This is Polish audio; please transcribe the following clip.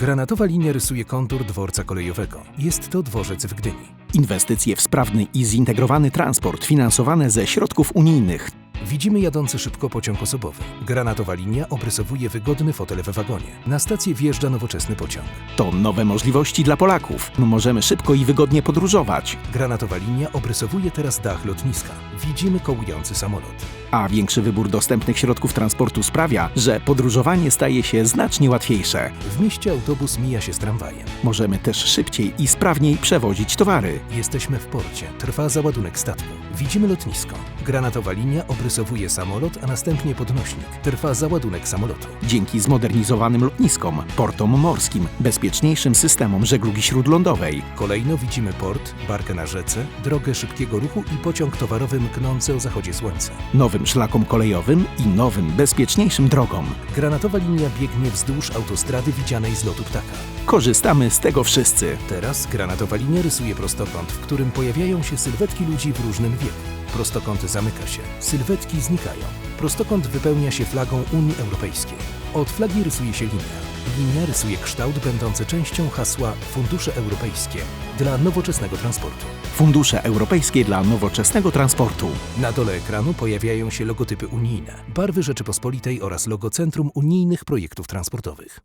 Granatowa linia rysuje kontur dworca kolejowego. Jest to dworzec w Gdyni. Inwestycje w sprawny i zintegrowany transport finansowane ze środków unijnych. Widzimy jadący szybko pociąg osobowy. Granatowa linia obrysowuje wygodny fotel w wagonie. Na stację wjeżdża nowoczesny pociąg. To nowe możliwości dla Polaków. Możemy szybko i wygodnie podróżować, Granatowa linia obrysowuje teraz dach lotniska. Widzimy kołujący samolot. a większy wybór dostępnych środków transportu sprawia, że podróżowanie staje się znacznie łatwiejsze. W mieście autobus mija się z tramwajem. Możemy też szybciej i sprawniej przewozić towary. Jesteśmy w porcie. Trwa załadunek statku. Widzimy lotnisko. Granatowa linia obrysowuje samolot, a następnie podnośnik. Trwa załadunek samolotu. Dzięki zmodernizowanym lotniskom, portom morskim, bezpieczniejszym systemom żeglugi śródlądowej, Kolejno widzimy port, barkę na rzece, drogę szybkiego ruchu i pociąg towarowy mknący o zachodzie słońca. nowym szlakom kolejowym i nowym, bezpieczniejszym drogom. Granatowa linia biegnie wzdłuż autostrady widzianej z lotu ptaka. Korzystamy z tego wszyscy. Teraz granatowa linia rysuje prostokąt, w którym pojawiają się sylwetki ludzi w różnym wieku. Prostokąt zamyka się, sylwetki znikają. Prostokąt wypełnia się flagą Unii Europejskiej. Od flagi rysuje się linia. Linia rysuje kształt będący częścią hasła Fundusze Europejskie dla nowoczesnego transportu. Fundusze europejskie dla nowoczesnego transportu. Na dole ekranu pojawiają się logotypy unijne, barwy Rzeczypospolitej oraz logo Centrum Unijnych Projektów Transportowych.